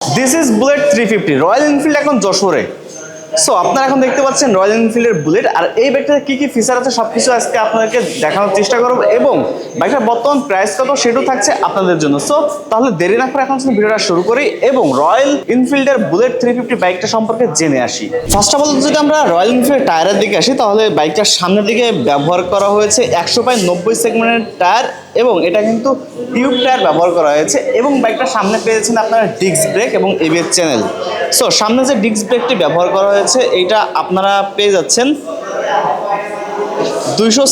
This is bullet three fifty Royal Enfield এখন যশোরে। So আপনারা এখন দেখতে পাচ্ছেন রয়্যাল এনফিল্ডের বুলেট আর এই বাইকটাতে কী কী ফিচার আছে সব কিছু আজকে আপনাদেরকে দেখানোর চেষ্টা করব এবং বাইকটার বর্তমান প্রাইস কত সেটাও থাকছে আপনাদের জন্য। সো তাহলে দেরি না করে এখন ভিডিওটা শুরু করি এবং রয়্যাল এনফিল্ডের বুলেট থ্রি ফিফটি বাইকটা সম্পর্কে জেনে আসি। ফার্স্ট অফ অল যদি আমরা রয়্যাল এনফিল্ডের টায়ারের দিকে আসি, তাহলে বাইকটার সামনের দিকে ব্যবহার করা হয়েছে একশো বাই নব্বই সেগমেন্টের টায়ার এবং এটা কিন্তু টিউব টায়ার ব্যবহার করা হয়েছে এবং বাইকটা সামনে পেয়েছেন আপনারা ডিস্ক ব্রেক এবং এবিএস চ্যানেল সো সামনে যে ডিস্ক ব্রেকটি ব্যবহার করা হয়েছে, এইটা আপনারা পেয়ে যাচ্ছেন দুইশো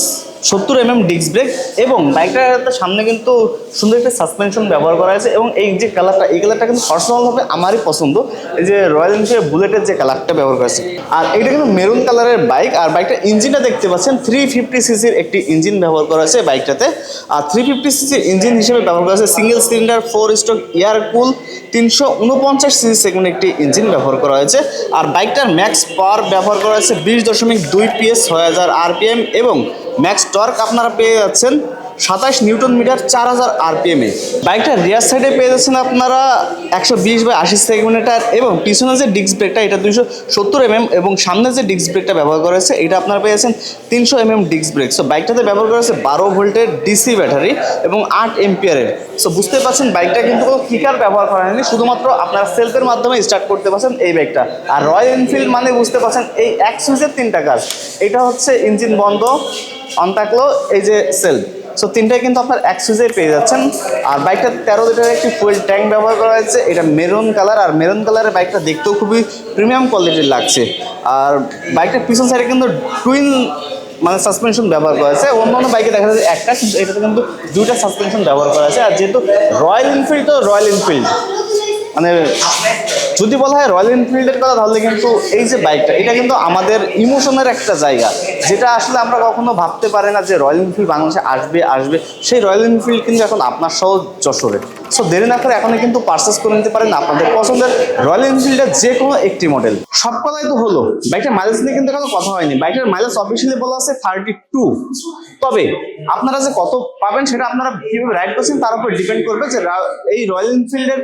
সত্তর এম এম ডিস্ক ব্রেক এবং বাইকটার সামনে কিন্তু সুন্দর একটা সাসপেনশন ব্যবহার করা হয়েছে এবং এই যে কালারটা এই কালারটা কিন্তু পার্সোনালভাবে আমারই পছন্দ। এই যে রয়্যাল এনফিল্ড বুলেটের যে কালারটা ব্যবহার করেছে আর এটা কিন্তু মেরুন কালারের বাইক আর বাইকটার ইঞ্জিনটা দেখতে পাচ্ছেন থ্রি ফিফটি সিসির একটি ইঞ্জিন ব্যবহার করা হয়েছে বাইকটাতে আর থ্রি ফিফটি সিসির ইঞ্জিন হিসেবে ব্যবহার করা হয়েছে single cylinder four stroke air cool তিনশো উনপঞ্চাশ সিসি সেকেন্ড একটি ইঞ্জিন ব্যবহার করা হয়েছে। আর বাইকটার ম্যাক্স পাওয়ার ব্যবহার করা হয়েছে বিশ দশমিক দুই পিএস ছয় হাজার আরপিএম এবং ম্যাক্স টর্ক আপনারা পেয়ে যাচ্ছেন সাতাশ নিউটন মিটার চার হাজার আরপিএমে বাইকটা রিয়ার সাইডে পেয়ে যাচ্ছেন আপনারা একশো বিশ বাই আশি সেগমেন্টের এবং পিছনে যে ডিস্ক ব্রেকটা এটা দুইশো সত্তর এমএম এবং সামনে যে ডিস্ক ব্রেকটা ব্যবহার করা হয়েছে, এটা আপনারা পেয়েছেন তিনশো M M disc brake so বাইকটাতে ব্যবহার করা হয়েছে বারো ভোল্টের ডিসি ব্যাটারি এবং আট এম্পিয়ারের সো বুঝতে পারছেন, বাইকটা কিন্তু কোনো কিকার ব্যবহার করা হয়নি, শুধুমাত্র আপনারা সেলফের মাধ্যমে স্টার্ট করতে পারছেন এই বাইকটা। আর রয়্যাল এনফিল্ড মানে বুঝতে পারছেন এই এক সুইচের তিনটা কাজ। এটা হচ্ছে ইঞ্জিন বন্ধ অন থাকল এই যে সেলফ সো তিনটাই কিন্তু আপনার এক পেয়ে যাচ্ছেন। আর বাইকটা তেরো লিটারের একটি ফুয়েল ট্যাঙ্ক ব্যবহার করা হয়েছে। এটা মেরুন কালার আর মেরুন কালারের বাইকটা দেখতেও খুবই প্রিমিয়াম কোয়ালিটির লাগছে। আর বাইকটার পিছন সাইডে কিন্তু টুইন মানে সাসপেনশন ব্যবহার করা হয়েছে। অন্য অন্য বাইকে দেখা যাচ্ছে একটা এটাতে কিন্তু দুইটা সাসপেনশন ব্যবহার করা আছে আর যেহেতু রয়্যাল এনফিল্ড তো রয়্যাল এনফিল্ড মানে যদি বলা হয় রয়্যাল এনফিল্ডের কথা, তাহলে কিন্তু এই যে বাইকটা এটা কিন্তু আমাদের ইমোশনের একটা জায়গা। যেটা আসলে আমরা কখনো ভাবতে পারি না যে রয়্যাল এনফিল্ড বাংলাদেশে আসবে আসবে। সেই রয়্যাল এনফিল্ড কিন্তু এখন আপনার সহ যশোরে। সো দেরি না করে এখনই কিন্তু পারচেস করে নিতে পারেন আপনাদের পছন্দের রয়্যাল এনফিল্ডের যে কোনো একটি মডেল সব কথাই তো হলো। বাইকটার মাইলেজ নিয়ে কিন্তু কোনো কথা হয়নি। বাইকের মাইলেজ অফিসিয়ালি বলা আছে থার্টি টু তবে আপনারা যে কত পাবেন সেটা আপনারা কীভাবে রাইড করছেন তার উপর ডিপেন্ড করবে যে এই রয়্যাল এনফিল্ডের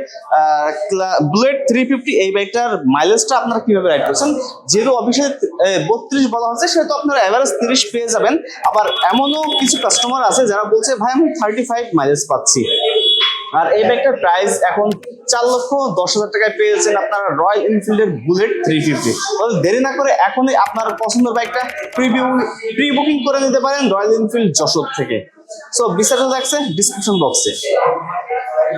বুলেট থ্রি ফিফটি এই বাইকটার মাইলেজটা আপনারা কীভাবে রাইড করছেন? যেহেতু অফিসে বত্রিশ বলা হচ্ছে, সেহেতু আপনারা অ্যাভারেজ তিরিশ পেয়ে যাবেন। আবার এমনও কিছু কাস্টমার আছে যারা বলছে, ভাই, আমি থার্টি ফাইভ মাইলেজ পাচ্ছি। আর এই ব্যাগটার প্রাইস এখন চার লক্ষ দশ হাজার টাকায় পেয়েছেন আপনারা রয়্যাল এনফিল্ডের বুলেট থ্রি ফিফটি দেরি না করে এখনই আপনার পছন্দের বাইকটা প্রি বুকিং করে নিতে পারেন রয়্যাল এনফিল্ড যশোর থেকে। সো বিস্তারিত থাকছে ডিসক্রিপশন বক্সে